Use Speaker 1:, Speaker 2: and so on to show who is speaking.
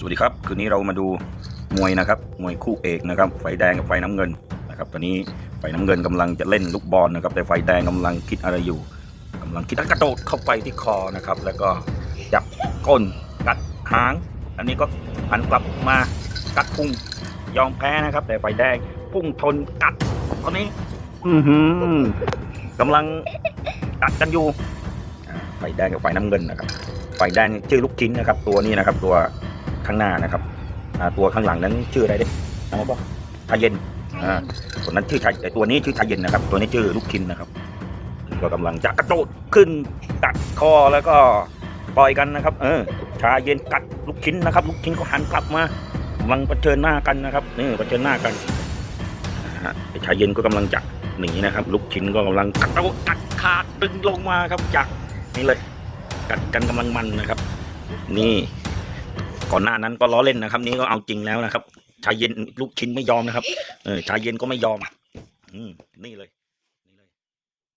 Speaker 1: สวัสดีครับ คืนนี้เรามาดูมวยนะครับมวยคู่เอกนะครับไฟแดงกับไฟน้ำเงินนะครับตอนนี้ไฟน้ำเงินกำลังจะเล่นลูกบอลนะครับแต่ไฟแดงกำลังคิดอะไรอยู่กำลังคิดกระโดดเข้าไปที่คอนะครับแล้วก็จับก้นกัดหาง อันนี้ก็หันกลับมากัดพุงยอมแพ้นะครับ แต่ไฟแดงพุ่งทนกัดตอนนี้ อือหือกำลังกัดกันอยู่อ่าไฟแดงกับไฟน้ำเงินนะครับไฟแดงชื่อลูกชิ้นนะครับ ตัวนี้นะครับตัว ข้างหน้านะครับอ่าตัวข้างหลังนั้นชื่ออะไรเด้นะป่ะชายเย็นอ่าตัวนั้นชื่อชายแต่ตัวนี้ชื่อชายเย็นนะครับ ตัวนี้ชื่อลูกชิ้นนะครับก็กำลังจะกระโดดขึ้นกัดคอแล้วก็ปล่อยกันนะครับ เออ ชายเย็นกัดลูกชิ้นนะครับ ลูกชิ้นก็หันกลับมากำลังเผชิญหน้ากันนะครับนี่เผชิญหน้ากันนะฮะไอ้ชายเย็นก็กำลังจะหนีนะครับ ลูกชิ้นก็กำลังกระโดดกัดขาดึงลงมาครับจากนี่เลยกัดกันกำลังมันนะครับ นี่ ก่อนหน้านั้นก็ล้อเล่นนะครับ นี้ก็เอาจริงแล้วนะครับ ชายเย็นลูกชิ้นไม่ยอมนะครับ เออชายเย็นก็ไม่ยอม อืมนี่เลย